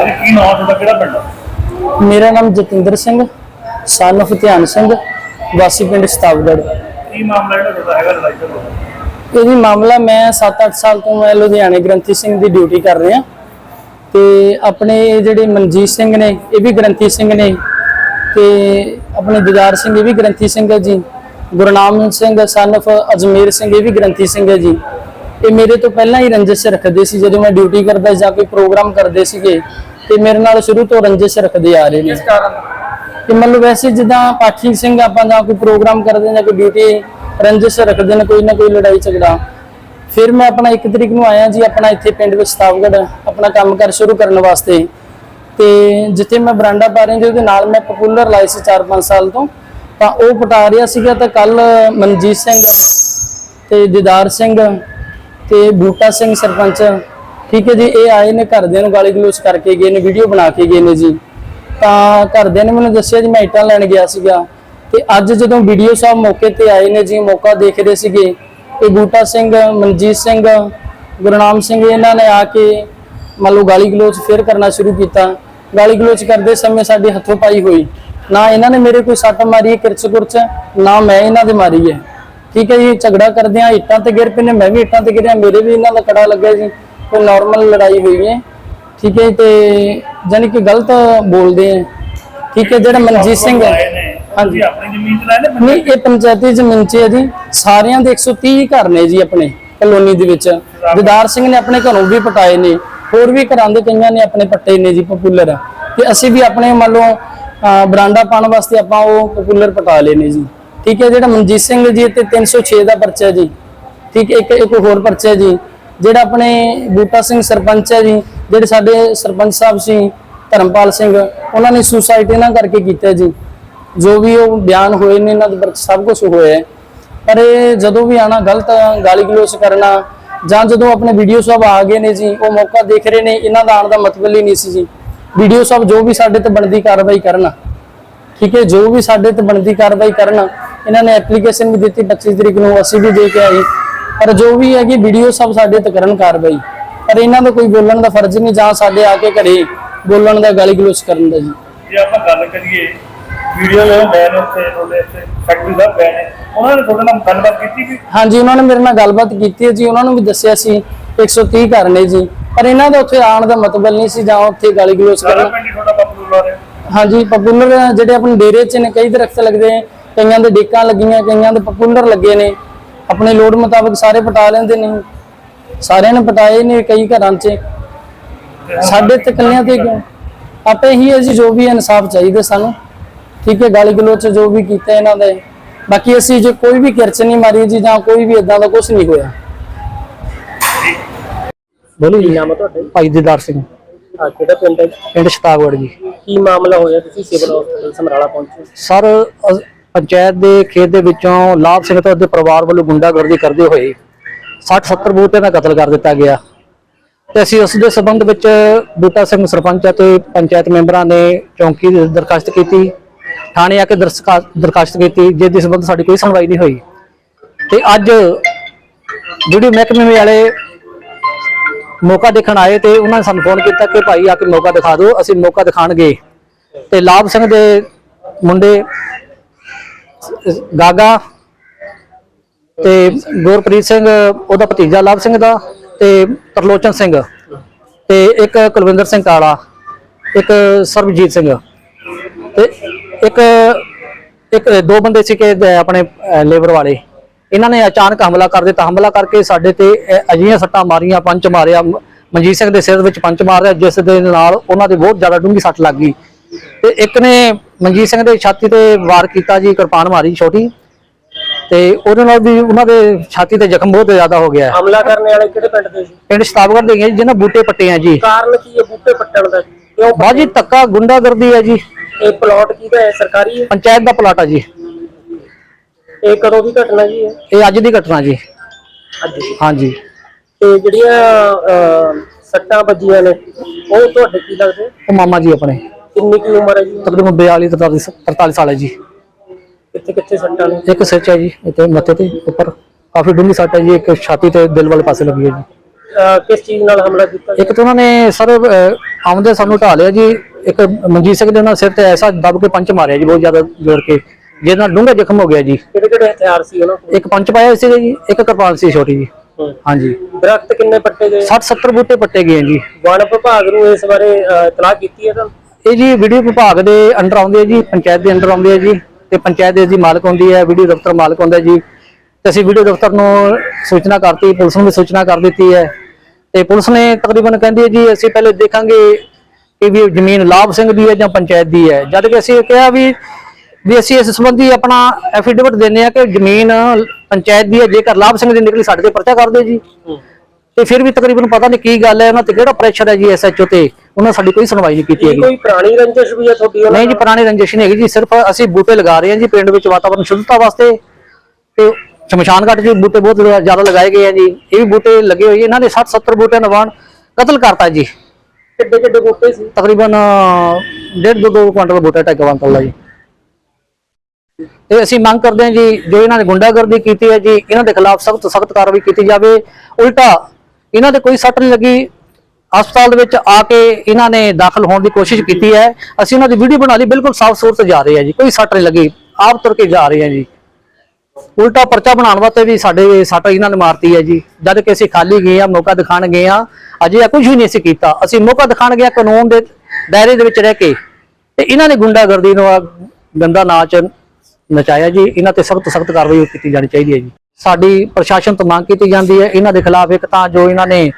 ਅਰੇ ਕੀ ਨਾਮ ਤੁਹਾਡਾ? ਕਿਹੜਾ ਪਿੰਡ ਆ? ਮੇਰਾ ਨਾਮ ਜਤਿੰਦਰ ਸਿੰਘ ਸਨ of ਧਿਆਨ ਸਿੰਘ ਵਾਸੀ ਪਿੰਡ ਸਤਾਵਗੜ। ਕੀ ਮਾਮਲਾ ਜਿਹੜਾ ਤੁਹਾਡਾ ਹੈਗਾ ਲੜਾਈ ਦਾ ਇਹਦੀ ਮਾਮਲਾ ਮੈਂ 7-8 ਸਾਲ ਤੋਂ ਮੈਂ ਲੁਧਿਆਣੇ ਗ੍ਰੰਥੀ ਸਿੰਘ ਦੀ ਡਿਊਟੀ ਕਰ ਰਿਹਾ। ਤੇ ਆਪਣੇ ਜਿਹੜੇ ਮਨਜੀਤ ਸਿੰਘ ਨੇ ਇਹ ਵੀ ਗ੍ਰੰਥੀ ਸਿੰਘ ਨੇ। ਤੇ ਆਪਣੇ ਦਿਦਾਰ ਸਿੰਘ ਇਹ ਵੀ ਗ੍ਰੰਥੀ ਸਿੰਘ ਹੈ ਜੀ। ਗੁਰਨਾਮ ਸਿੰਘ ਸਨ of ਅਜਮੇਰ ਸਿੰਘ ਇਹ ਵੀ ਗ੍ਰੰਥੀ ਸਿੰਘ ਹੈ ਜੀ। ਇਹ ਮੇਰੇ ਤੋਂ ਪਹਿਲਾਂ ਹੀ ਰੰਜਿਸ਼ ਰੱਖਦੇ ਸੀ ਜਦੋਂ ਮੈਂ ਡਿਊਟੀ ਕਰਦਾ ਜਾਂ ਕੋਈ ਪ੍ਰੋਗਰਾਮ ਕਰਦੇ ਸੀਗੇ ਤੇ ਮੇਰੇ ਨਾਲ ਸ਼ੁਰੂ ਤੋਂ ਰੰਜਿਸ਼ ਰੱਖਦੇ ਆ ਰਹੇ ਨੇ। ਕਾਰਨ? ਕਿ ਮਤਲਬ ਵੈਸੇ ਜਿੱਦਾਂ ਪਾਠੀ ਸਿੰਘ ਆਪਾਂ ਜਾਂ ਕੋਈ ਪ੍ਰੋਗਰਾਮ ਕਰਦੇ ਨੇ ਜਾਂ ਕੋਈ ਡਿਊਟੀ ਰੰਜਿਸ਼ ਰੱਖਦੇ ਨੇ ਕੋਈ ਨਾ ਕੋਈ ਲੜਾਈ ਝਗੜਾ। ਫਿਰ ਮੈਂ ਆਪਣਾ 1 ਤਰੀਕ ਨੂੰ ਆਇਆ ਜੀ ਆਪਣਾ ਇੱਥੇ ਪਿੰਡ ਵਿੱਚ ਸਤਾਵਗੜ ਆਪਣਾ ਕੰਮ ਕਰ ਸ਼ੁਰੂ ਕਰਨ ਵਾਸਤੇ। ਤੇ ਜਿੱਥੇ ਮੈਂ ਬਰਾਂਡਾ ਪਾ ਰਿਹਾ ਜੀ ਉਹਦੇ ਨਾਲ ਮੈਂ ਪਪੂਲਰ ਲਾਈ ਸੀ 4-5 ਸਾਲ ਤੋਂ। ਤਾਂ ਉਹ ਪਟਾ ਰਿਹਾ ਸੀਗਾ ਤਾਂ ਕੱਲ ਮਨਜੀਤ ਸਿੰਘ ਤੇ ਦਿਦਾਰ ਸਿੰਘ ਤੇ ਬੂਟਾ ਸਿੰਘ ਸਰਪੰਚ, ਠੀਕ ਹੈ ਜੀ, ਇਹ ਆਏ ਨੇ ਘਰਦਿਆਂ ਨੂੰ ਗਾਲੀ ਗਲੋਚ ਕਰਕੇ ਗਏ ਨੇ ਵੀਡੀਓ ਬਣਾ ਕੇ ਗਏ ਨੇ ਜੀ। ਤਾਂ ਘਰਦਿਆਂ ਨੇ ਮੈਨੂੰ ਦੱਸਿਆ ਜੀ, ਮੈਂ ਇੱਟਾਂ ਲੈਣ ਗਿਆ ਸੀਗਾ। ਤੇ ਅੱਜ ਜਦੋਂ ਵੀਡੀਓ ਸਾਹਿਬ ਮੌਕੇ ਤੇ ਆਏ ਨੇ ਜੀ, ਮੌਕਾ ਦੇਖਦੇ ਸੀਗੇ, ਇਹ ਬੂਟਾ ਸਿੰਘ, ਮਨਜੀਤ ਸਿੰਘ, ਗੁਰਨਾਮ ਸਿੰਘ, ਇਹਨਾਂ ਨੇ ਆ ਕੇ ਮੰਨ ਲਓ ਗਾਲੀ ਗਲੋਚ ਫੇਰ ਕਰਨਾ ਸ਼ੁਰੂ ਕੀਤਾ। ਗਾਲੀ ਗਲੋਚ ਕਰਦੇ ਸਮੇਂ ਸਾਡੇ ਹੱਥੋਂ ਪਾਈ ਹੋਈ। ਨਾ ਇਹਨਾਂ ਨੇ ਮੇਰੇ ਕੋਈ ਸੱਟ ਮਾਰੀ ਹੈ ਕਿਰਚ ਕੁਰਚ ਨਾ ਮੈਂ ਇਹਨਾਂ ਦੇ ਮਾਰੀ ਹੈ। ਠੀਕ ਹੈ ਜੀ ਝਗੜਾ ਕਰਦੇ ਆ ਇੱਟਾਂ ਤੇ ਗਿਰ ਪਏ ਨੇ ਮੈਂ ਵੀ ਇੱਟਾਂ ਤੇ ਗਿਰਿਆ ਮੇਰੇ ਵੀ ਇਹਨਾਂ ਦਾ ਕੜਾ ਲੱਗਿਆ ਜੀ ਕੋਈ ਨਾਰਮਲ ਲੜਾਈ ਹੋਈ ਹੈ। ਠੀਕ ਹੈ ਤੇ ਜਾਨੀ ਕਿ ਗਲਤ ਬੋਲਦੇ ਆ ਠੀਕ ਹੈ ਜਿਹੜਾ ਮਨਜੀਤ ਸਿੰਘ ਹੈ। ਹਾਂਜੀ। ਆਪਣੀ ਜ਼ਮੀਨ ਤੇ ਲਾਏ ਨੇ ਨਹੀਂ ਇਹ ਪੰਚਾਇਤੀ ਜ਼ਮੀਨ 'ਚ ਹੈ ਜੀ। ਸਾਰਿਆਂ ਦੇ 130 ਘਰ ਨੇ ਜੀ ਆਪਣੇ ਕਲੋਨੀ ਦੇ ਵਿੱਚ। ਦਿਦਾਰ ਸਿੰਘ ਨੇ ਆਪਣੇ ਘਰੋਂ ਵੀ ਪਟਾਏ ਨੇ ਹੋਰ ਵੀ ਘਰਾਂ ਦੇ ਕਈਆਂ ਨੇ ਆਪਣੇ ਪੱਟੇ ਨੇ ਜੀ ਪਪੂਲਰ ਤੇ ਅਸੀਂ ਵੀ ਆਪਣੇ ਮੰਨ ਲਓ ਬਰਾਂਡਾ ਪਾਉਣ ਵਾਸਤੇ ਆਪਾਂ ਉਹ ਪਪੂਲਰ ਪਟਾ ਲਏ ਨੇ ਜੀ। ਠੀਕ ਹੈ, ਜਿਹੜਾ ਮਨਜੀਤ ਸਿੰਘ ਜੀ ਤੇ 306 ਦਾ ਪਰਚਾ ਜੀ। ਠੀਕ, ਇੱਕ ਇੱਕ ਹੋਰ ਪਰਚਾ ਜੀ, ਜਿਹੜਾ ਆਪਣੇ ਬੂਟਾ ਸਿੰਘ ਸਰਪੰਚ ਹੈ ਜੀ, ਜਿਹੜੇ ਸਾਡੇ ਸਰਪੰਚ ਸਾਹਿਬ ਸੀ, ਧਰਮਪਾਲ ਸਿੰਘ, ਉਹਨਾਂ ਨੇ ਸੁਸਾਈਡ ਇਹਨਾਂ ਕਰਕੇ ਕੀਤਾ ਜੀ। ਜੋ ਵੀ ਉਹ ਬਿਆਨ ਹੋਏ ਨੇ, ਇਹਨਾਂ ਦੇ ਪਰ ਸਭ ਕੁਝ ਹੋਇਆ ਪਰ ਇਹ ਜਦੋਂ ਵੀ ਆਣਾ ਗਲਤ ਗਾਲੀ ਗਲੋਚ ਕਰਨਾ, ਜਾਂ ਜਦੋਂ ਆਪਣੇ ਵੀਡੀਓ ਸਾਹਿਬ ਆ ਗਏ ਨੇ ਜੀ, ਉਹ ਮੌਕਾ ਦੇਖ ਰਹੇ ਨੇ, ਇਹਨਾਂ ਦਾ ਆਉਣ ਦਾ ਮਤਲਬ ਹੀ ਨਹੀਂ ਸੀ ਜੀ। ਵੀਡੀਓ ਸਾਹਿਬ ਜੋ ਵੀ ਸਾਡੇ ਤੇ ਬਣਦੀ ਕਾਰਵਾਈ ਕਰਨ, ਠੀਕ ਹੈ, ਜੋ ਵੀ ਸਾਡੇ ਤੇ ਬਣਦੀ ਕਾਰਵਾਈ ਕਰਨ ਇਹਨਾਂ ਨੇ ਐਪਲੀਕੇਸ਼ਨ ਵੀ ਦਿੱਤੀ 25 ਤਰੀਕ ਨੂੰ ਅਸੀਂ ਵੀ ਦੇ ਕੇ ਆਏ। ਪਰ ਜੋ ਵੀ ਹੈਗੀ ਵੀਡੀਓ ਸਭ ਸਾਡੇ ਤੇ ਕਰਨ ਕਾਰਵਾਈ। ਪਰ ਇਹਨਾਂ ਦਾ ਕੋਈ ਬੋਲਣ ਦਾ ਫਰਜ਼ ਨਹੀਂ ਜਾਂ ਸਾਡੇ ਆ ਕੇ ਘਰੇ ਬੋਲਣ ਦਾ ਗਾਲੀ ਗਲੋਚ ਕਰਨ ਦਾ ਜੀ। ਜੇ ਆਪਾਂ ਗੱਲ ਕਰੀਏ ਵੀਡੀਓ ਲੈ ਮੈਂ ਨੇ ਉੱਥੇ ਤੁਹਾਡੇ ਇੱਥੇ ਫੈਕਟਰੀ ਦਾ ਗਏ ਨੇ ਉਹਨਾਂ ਨੇ ਤੁਹਾਡੇ ਨਾਲ ਗੱਲਬਾਤ ਕੀਤੀ ਕਿ ਹਾਂਜੀ ਉਹਨਾਂ ਨੇ ਮੇਰੇ ਨਾਲ ਗੱਲਬਾਤ ਕੀਤੀ ਹੈ ਜੀ ਉਹਨਾਂ ਨੂੰ ਵੀ ਦੱਸਿਆ ਸੀ 130 ਘਰ ਨੇ ਜੀ। ਪਰ ਇਹਨਾਂ ਦਾ ਉੱਥੇ ਆਉਣ ਦਾ ਮਤਲਬ ਨਹੀਂ ਸੀ ਜਾਂ ਉੱਥੇ ਗਾਲੀ ਗਲੋਚ ਕਰਨਾ ਹੀ ਹਾਂਜੀ ਪਪੂਲਰ ਜਿਹੜੇ ਆਪਣੇ ਡੇਰੇ 'ਚ ਨੇ ਕਈ ਦਰਖਤ ਲੱਗਦੇ ਨੇ ਕਈਆਂ ਦੇ ਡੇਕਾਂ ਲੱਗੀਆਂ ਕਈਆਂ ਦੇ ਪਪੂਲਰ ਲੱਗੇ ਨੇ। ਆਪਣੇ ਲੋੜ ਮੁਤਾਬਕ ਸਾਰੇ ਪਟਾ ਲੈਂਦੇ ਨੇ। ਸਾਰਿਆਂ ਨੇ ਪਟਾਏ ਨੇ ਕਈ ਘਰਾਂ 'ਚ। ਸਾਡੇ ਤੇ ਕੱਲਿਆਂ ਤੇ ਕਿਉਂ? ਆਪੇ ਹੀ ਹੈ ਜੀ ਵੀ ਇਨਸਾਫ ਚਾਹੀਦਾ ਸਾਨੂੰ। ਠੀਕ ਹੈ ਗਾਲੀ ਗਲੋਚ ਜੋ ਵੀ ਕੀਤਾ ਇਹਨਾਂ ਦਾ। ਬਾਕੀ ਅਸੀਂ ਜੇ ਕੋਈ ਵੀ ਕਿਰਚ ਨਹੀਂ ਮਾਰੀ ਜੀ ਜਾਂ ਕੋਈ ਵੀ ਇਦਾਂ ਦਾ ਕੁਝ ਨਹੀਂ ਹੋਇਆ। ਬੋਲੀ ਜੀ ਨਾਮ ਤੁਹਾਡਾ ਭਾਈ ਦਿਦਾਰ ਸਿੰਘ। ਆ ਕਿਹੜਾ ਪਿੰਡ ਹੈ ਪਿੰਡ ਸ਼ਤਾਗੜ ਜੀ। ਕੀ ਮਾਮਲਾ ਹੋਇਆ? ਤੁਸੀਂ ਸਿਵਲ ਹਸਪਤਾਲ ਸਮਰਾਲਾ ਪਹੁੰਚੇ ਸਰ ਪੰਚਾਇਤ ਦੇ ਖੇਤ ਦੇ ਵਿੱਚੋਂ ਲਾਭ ਸਿੰਘ ਤੇ ਉਹਦੇ ਪਰਿਵਾਰ ਵੱਲੋਂ ਗੁੰਡਾਗਰਦੀ ਕਰਦੇ ਹੋਏ 60-70 ਬੂਟੇ ਦਾ ਕਤਲ ਕਰ ਦਿੱਤਾ ਗਿਆ। ਤੇ ਅਸੀਂ ਉਸ ਦੇ ਸਬੰਧ ਵਿੱਚ ਬੂਟਾ ਸਿੰਘ ਸਰਪੰਚ ਅਤੇ ਪੰਚਾਇਤ ਮੈਂਬਰਾਂ ਨੇ ਚੌਂਕੀ ਦੀ ਦਰਖਾਸਤ ਕੀਤੀ, ਥਾਣੇ ਆ ਕੇ ਦਰਸਕਾ- ਦਰਖਾਸਤ ਕੀਤੀ ਜਿਸ ਦੇ ਸਬੰਧ ਸਾਡੀ ਕੋਈ ਸੁਣਵਾਈ ਨਹੀਂ ਹੋਈ। ਤੇ ਅੱਜ ਜਿਹੜੀ ਮਹਿਕਮੇ ਵਾਲੇ ਮੌਕਾ ਦੇਖਣ ਆਏ ਤੇ ਉਹਨਾਂ ਨੇ ਸਾਨੂੰ ਫੋਨ ਕੀਤਾ ਕਿ ਭਾਈ ਆ ਕੇ ਮੌਕਾ ਦਿਖਾ ਦਿਓ, ਅਸੀਂ ਮੌਕਾ ਦਿਖਾਣ ਗਏ ਤੇ ਲਾਭ ਸਿੰਘ ਦੇ ਮੁੰਡੇ ਗਾਗਾ ਤੇ ਗੁਰਪ੍ਰੀਤ ਸਿੰਘ, ਉਹਦਾ ਭਤੀਜਾ ਲਵ ਸਿੰਘ ਦਾ ਤੇ ਤਰਲੋਚਨ ਸਿੰਘ ਤੇ ਇੱਕ ਕੁਲਵਿੰਦਰ ਸਿੰਘ ਕਾਲਾ, ਇੱਕ ਸਰਬਜੀਤ ਸਿੰਘ ਤੇ ਇੱਕ ਇੱਕ, ਦੋ ਬੰਦੇ ਸੀ ਕਿ ਆਪਣੇ ਲੇਬਰ ਵਾਲੇ। ਇਹਨਾਂ ਨੇ ਅਚਾਨਕ ਹਮਲਾ ਕਰ ਦਿੱਤਾ। ਹਮਲਾ ਕਰਕੇ ਸਾਡੇ ਤੇ ਅਹ ਅਜਿਹੀਆਂ ਸੱਟਾਂ ਮਾਰੀਆਂ ਪੰਚ ਮਾਰਿਆ। ਮਨਜੀਤ ਸਿੰਘ ਦੇ ਸਿਰ ਵਿੱਚ ਪੰਚ ਮਾਰਿਆ ਜਿਸ ਦੇ ਨਾਲ ਉਹਨਾਂ ਦੇ ਬਹੁਤ ਜ਼ਿਆਦਾ ਡੂੰਘੀ ਸੱਟ ਲੱਗ ਗਈ। ਤੇ ਇੱਕ ਨੇ ਮਨਜੀਤ ਸਿੰਘ ਦੇ ਛਾਤੀ ਤੇ ਵਾਰ ਕੀਤਾ ਜੀ ਕਿਰਪਾਨ ਮਾਰੀ ਛੋਟੀ। ਤੇ ਉਹਦੇ ਨਾਲ ਵੀ ਉਹਨਾਂ ਦੇ ਛਾਤੀ ਤੇ ਜ਼ਖਮ ਬਹੁਤ ਜ਼ਿਆਦਾ ਹੋ ਗਿਆ ਹੈ। ਹਮਲਾ ਕਰਨ ਵਾਲੇ ਕਿਹੜੇ ਪਿੰਡ ਦੇ ਸੀ? ਪਿੰਡ ਸ਼ਤਾਬਗੜ੍ਹ ਦੇ ਗਏ ਜਿਹਨਾਂ ਬੂਟੇ ਪੱਟੇ ਆ ਜੀ। ਕਾਰਨ ਕੀ ਹੈ ਬੂਟੇ ਪੱਟਣ ਦਾ ਕਿਉਂ ਬਾਜੀ ਧੱਕਾ ਗੁੰਡਾਗਰਦੀ ਹੈ ਜੀ। ਇਹ ਪਲਾਟ ਕਿਹਦਾ ਹੈ? ਸਰਕਾਰੀ ਹੈ? ਪੰਚਾਇਤ ਦਾ ਪਲਾਟ ਆ ਜੀ। ਇਹ ਕਦੋਂ ਦੀ ਘਟਨਾ ਜੀ ਹੈ ਇਹ ਅੱਜ ਦੀ ਘਟਨਾ ਜੀ। ਅੱਜ ਦੀ। ਹਾਂਜੀ। ਤੇ ਜਿਹੜੀਆਂ ਸੱਟਾਂ ਵੱਜੀਆਂ ਨੇ ਉਹ ਤੁਹਾਡੇ ਕੀ ਲੱਗਦੇ? ਉਹ ਮਾਮਾ ਜੀ ਆਪਣੇ। ਕਿੰਨੀ ਕੀ ਉਮਰ ਹੈ ਜੀ? ਤਕਰੀਬਨ 42 43 43 ਸਾਲ ਹੈ ਜੀ। ਕਿੱਥੇ ਕਿੱਥੇ ਸੱਟਾਂ ਨੇ? ਇੱਕ ਸਿਰ 'ਚ ਹੈ ਜੀ ਇੱਥੇ ਮੱਥੇ ਤੇ ਉੱਪਰ। ਕਾਫੀ ਡੂੰਘੀ ਸੱਟ ਹੈ ਜੀ ਇੱਕ ਛਾਤੀ ਤੇ ਦਿਲ ਵਾਲੇ ਪਾਸੇ ਲੱਗੀ ਹੈ ਜੀ। ਅਹ, ਕਿਸ ਚੀਜ਼ ਨਾਲ ਹਮਲਾ ਕੀਤਾ ਇੱਕ ਤਾਂ ਉਹਨਾਂ ਨੇ ਸਰ ਆਉਂਦੇ ਸਾਨੂੰ ਢਾ ਲਿਆ ਜੀ ਇੱਕ ਮਨਜੀਤ ਸਿੰਘ ਦੇ ਉਹਨਾਂ ਸਿਰ ਤੇ ਐਸਾ ਦਬ ਕੇ ਪੰਚ ਮਾਰਿਆ ਜੀ ਬਹੁਤ ਜ਼ਿਆਦਾ ਜ਼ੋਰ ਕੇ। ਜਿਹਦੇ ਨਾਲ ਡੂੰਘਾ ਜ਼ਖਮ ਹੋ ਗਿਆ ਜੀ। ਕਿਹੜੇ ਕਿਹੜੇ ਹਥਿਆਰ ਸੀ ਉਹਨਾਂ ਕੋਲ? ਇੱਕ ਪੰਚ ਪਾਇਆ ਸੀ ਜੀ ਇੱਕ ਕਿਰਪਾਨ ਸੀ ਛੋਟੀ ਜੀ। ਹਾਂਜੀ। ਦਰਖਤ ਕਿੰਨੇ ਪੱਟੇ ਗਏ? 60 70 ਬੂਟੇ ਪੱਟੇ ਗਏ ਜੀ। ਵਣ ਵਿਭਾਗ ਨੂੰ ਇਸ ਬਾਰੇ ਅਹ, ਇਤਲਾਹ ਕੀਤੀ ਹੈ ਤਾਂ ਇਹ ਜੀ ਵੀਡੀਓ ਵਿਭਾਗ ਦੇ ਅੰਡਰ ਆਉਂਦੇ ਆ ਜੀ ਪੰਚਾਇਤ ਦੇ ਅੰਡਰ ਆਉਂਦੇ ਆ ਜੀ ਤੇ ਪੰਚਾਇਤ ਦੇ ਜੀ ਮਾਲਕ ਹੁੰਦੀ ਹੈ ਵੀਡੀਓ ਦਫ਼ਤਰ ਮਾਲਕ ਹੁੰਦਾ ਜੀ। ਤੇ ਅਸੀਂ ਵੀਡੀਓ ਦਫ਼ਤਰ ਨੂੰ ਸੂਚਨਾ ਕਰਤੀ ਪੁਲਿਸ ਨੂੰ ਵੀ ਸੂਚਨਾ ਕਰ ਦਿੱਤੀ ਹੈ। ਤੇ ਪੁਲਿਸ ਨੇ ਤਕਰੀਬਨ ਕਹਿੰਦੀ ਹੈ ਜੀ ਅਸੀਂ ਪਹਿਲੇ ਦੇਖਾਂਗੇ ਕਿ ਵੀ ਜ਼ਮੀਨ ਲਾਭ ਸਿੰਘ ਦੀ ਹੈ ਜਾਂ ਪੰਚਾਇਤ ਦੀ ਹੈ। ਜਦ ਕਿ ਅਸੀਂ ਕਿਹਾ ਵੀ ਵੀ ਅਸੀਂ ਇਸ ਸੰਬੰਧੀ ਆਪਣਾ ਐਫੀਡੇਵਿਟ ਦਿੰਦੇ ਆ ਕਿ ਜ਼ਮੀਨ ਪੰਚਾਇਤ ਦੀ ਹੈ ਜੇਕਰ ਲਾਭ ਸਿੰਘ ਦੀ ਨਿਕਲੀ ਸਾਡੇ ਤੇ ਪਰਚਾ ਕਰ ਦਿਓ ਜੀ। ਤੇ ਫਿਰ ਵੀ ਤਕਰੀਬਨ ਪਤਾ ਨਹੀਂ ਕੀ ਗੱਲ ਹੈ ਉਹਨਾਂ ਤੇ ਕਿਹੜਾ ਪ੍ਰੈਸ਼ਰ ਹੈ ਜੀ ਐਸਐਚਓ ਤੇ। ਉਹਨਾਂ ਸਾਡੀ ਕੋਈ ਸੁਣਵਾਈ ਨਹੀਂ ਕੀਤੀ ਹੈਗੀ। ਕੋਈ ਪੁਰਾਣੀ ਰੰਜਿਸ਼ ਵੀ ਹੈ ਤੁਹਾਡੀ ਨਹੀਂ ਜੀ? ਪੁਰਾਣੀ ਰੰਜਿਸ਼ ਨਹੀਂ ਹੈਗੀ ਜੀ ਸਿਰਫ ਅਸੀਂ ਬੂਟੇ ਲਗਾ ਰਹੇ ਹਾਂ ਜੀ ਪਿੰਡ ਵਿੱਚ ਵਾਤਾਵਰਣ ਸ਼ੁੱਧਤਾ ਵਾਸਤੇ। ਤੇ ਸ਼ਮਸ਼ਾਨ ਘਾਟ 'ਚ ਬੂਟੇ ਬਹੁਤ ਜ਼ਿਆਦਾ ਲਗਾਏ ਗਏ ਆ ਜੀ। ਇਹ ਵੀ ਬੂਟੇ ਲੱਗੇ ਹੋਏ ਇਹਨਾਂ ਨੇ 60 70 ਬੂਟਿਆਂ ਦਾ ਵਾਣ ਕਤਲ ਕਰਤਾ ਜੀ। ਕਿੱਡੇ ਕਿੱਡੇ ਬੂਟੇ ਸੀ? ਤਕਰੀਬਨ ਡੇਢ ਦੋ ਦੋ ਕੁਇੰਟਲ ਬੂਟਾ ਕੁਇੰਟਲ ਦਾ ਜੀ। ਤੇ ਅਸੀਂ ਮੰਗ ਕਰਦੇ ਹਾਂ ਜੀ ਜੋ ਇਹਨਾਂ ਨੇ ਗੁੰਡਾਗਰਦੀ ਕੀਤੀ ਹੈ ਜੀ ਇਹਨਾਂ ਦੇ ਖਿਲਾਫ ਸਖਤ ਸਖਤ ਕਾਰਵਾਈ ਕੀਤੀ ਜਾਵੇ। ਉਲਟਾ ਇਹਨਾਂ ਦੇ ਕੋਈ ਸੱਟ ਨਹੀਂ ਲੱਗੀ। ਹਸਪਤਾਲ ਦੇ ਵਿੱਚ ਆ ਕੇ ਇਹਨਾਂ ਨੇ ਦਾਖਲ ਹੋਣ ਦੀ ਕੋਸ਼ਿਸ਼ ਕੀਤੀ ਹੈ। ਅਸੀਂ ਉਹਨਾਂ ਦੀ ਵੀਡੀਓ ਬਣਾ ਲਈ, ਬਿਲਕੁਲ ਸਾਫ਼ ਸੂਰਤ ਜਾ ਰਹੇ ਆ ਜੀ, ਕੋਈ ਸੱਟ ਨਹੀਂ ਲੱਗੀ, ਆਪ ਤੁਰ ਕੇ ਜਾ ਰਹੇ ਆ ਜੀ। ਉਲਟਾ ਪਰਚਾ ਬਣਾਉਣ ਵਾਸਤੇ ਵੀ ਸਾਡੇ ਸੱਟ ਇਹਨਾਂ ਨੇ ਮਾਰਤੀ ਹੈ ਜੀ। ਜਦ ਕਿ ਅਸੀਂ ਖਾਲੀ ਗਏ ਆ ਮੌਕਾ ਦਿਖਾਣ ਗਏ ਆ ਅਜੇ ਕੁਝ ਵੀ ਨਹੀਂ ਅਸੀਂ ਕੀਤਾ। ਅਸੀਂ ਮੌਕਾ ਦਿਖਾਣ ਗਏ ਹਾਂ ਕਾਨੂੰਨ ਦੇ ਦਾਇਰੇ ਦੇ ਵਿੱਚ ਰਹਿ ਕੇ। ਤੇ ਇਹਨਾਂ ਨੇ ਗੁੰਡਾਗਰਦੀ ਨੂੰ ਗੰਦਾ ਨਾਚ ਨਚਾਇਆ ਜੀ। ਇਹਨਾਂ ਤੇ ਸਖਤ ਸਖਤ ਕਾਰਵਾਈ ਕੀਤੀ ਜਾਣੀ ਚਾਹੀਦੀ ਹੈ ਜੀ। ਸਾਡੀ ਪ੍ਰਸ਼ਾਸਨ ਤੋਂ ਮੰਗ ਕੀਤੀ ਜਾਂਦੀ ਹੈ, ਇਹਨਾਂ ਦੇ ਖਿਲਾਫ ਇੱਕ ਤਾਂ ਜੋ ਇਹਨਾਂ ਨੇ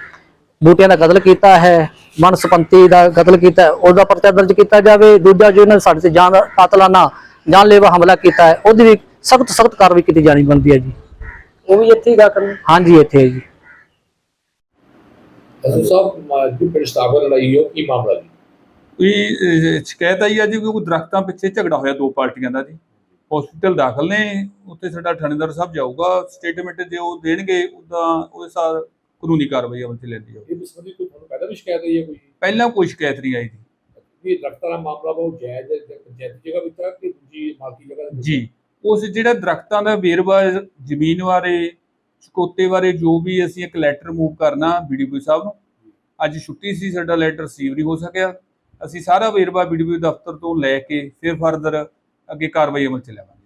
ਬੂਟਿਆਂ ਦਾ ਕਤਲ ਕੀਤਾ ਹੈ ਮਨਸਪੰਤੀ ਦਾ ਕਤਲ ਕੀਤਾ ਹੈ, ਉਹਦਾ ਪਰਚਾ ਦਰਜ ਕੀਤਾ ਜਾਵੇ ਦੂਜਾ ਜੋ ਇਹਨਾਂ ਸਾਡੇ ਤੇ ਜਾਨ ਕਾਤਲਾਨਾ ਜਾਨਲੇਵਾ ਹਮਲਾ ਕੀਤਾ ਹੈ ਉਹਦੀ ਵੀ ਸਖਤ ਸਖਤ ਕਾਰਵਾਈ ਕੀਤੀ ਜਾਣੀ ਬਣਦੀ ਹੈ ਜੀ। ਉਹ ਵੀ ਇੱਥੇ ਹੀ ਗਾ ਕਰਨ ਹਾਂਜੀ ਇੱਥੇ ਹੈ ਜੀ। ਅਸੂ ਸਾਹਿਬ ਜੀ ਪ੍ਰਸਤਾਵ ਲੜਾਈ ਹੋ ਕੀ ਮਾਮਲਾ ਜੀ? ਕੋਈ ਸ਼ਿਕਾਇਤ ਆਈ ਆ ਜੀ ਕਿ ਕੋਈ ਦਰਖਤਾਂ ਪਿੱਛੇ ਝਗੜਾ ਹੋਇਆ ਦੋ ਪਾਰਟੀਆਂ ਦਾ ਜੀ। ਹਸਪੀਟਲ ਦਾਖਲ ਨੇ ਉੱਥੇ ਸਾਡਾ ਥਾਣੇਦਾਰ ਸਾਹਿਬ ਜਾਊਗਾ ਸਟੇਟਮੈਂਟ ਜੇ ਉਹ ਦੇਣਗੇ ਉਹਦਾ ਉਹਦੇ ਸਾਰ ਕਾਨੂੰਨੀ ਕਾਰਵਾਈ ਅਮਲ ਚ ਲੈਂਦੀ ਜਾਊਗੀ ਇਹ ਸੰਬੰਧੀ ਕੋਈ ਤੁਹਾਨੂੰ ਪਹਿਲਾਂ ਵੀ ਸ਼ਿਕਾਇਤ ਆਈ ਹੈ ਕੋਈ? ਪਹਿਲਾਂ ਕੋਈ ਸ਼ਿਕਾਇਤ ਨਹੀਂ ਆਈ ਜੀ। ਇਹ ਦਰਖਤਾਂ ਦਾ ਮਾਮਲਾ ਬਹੁਤ ਜਾਇਜ਼ ਹੈ ਤੇ ਪੰਚਾਇਤ ਜਗ੍ਹਾ ਵਿੱਚ ਆ ਕਿ ਦੂਜੀ ਮਾਲਕੀ ਜਗ੍ਹਾ ਦੇ ਵਿੱਚ? ਜੀ। ਉਸ ਜਿਹੜਾ ਦਰਖਤਾਂ ਦਾ ਵੇਰਵਾ ਜ਼ਮੀਨ ਬਾਰੇ ਚਕੋਤੇ ਬਾਰੇ ਜੋ ਵੀ ਅਸੀਂ ਇੱਕ ਲੈਟਰ ਮੂਵ ਕਰਨਾ ਬੀਡੀਪੀ ਸਾਹਿਬ ਨੂੰ ਅੱਜ ਛੁੱਟੀ ਸੀ ਸਾਡਾ ਲੈਟਰ ਰਿਸੀਵ ਨਹੀਂ ਹੋ ਸਕਿਆ। ਅਸੀਂ ਸਾਰਾ ਵੇਰਵਾ ਬੀਡੀਪੀ ਦਫ਼ਤਰ ਤੋਂ ਲੈ ਕੇ ਫਿਰ ਫਰਦਰ ਅੱਗੇ ਕਾਰਵਾਈ ਅਮਲ ਚ ਲਿਆਵਾਂਗੇ।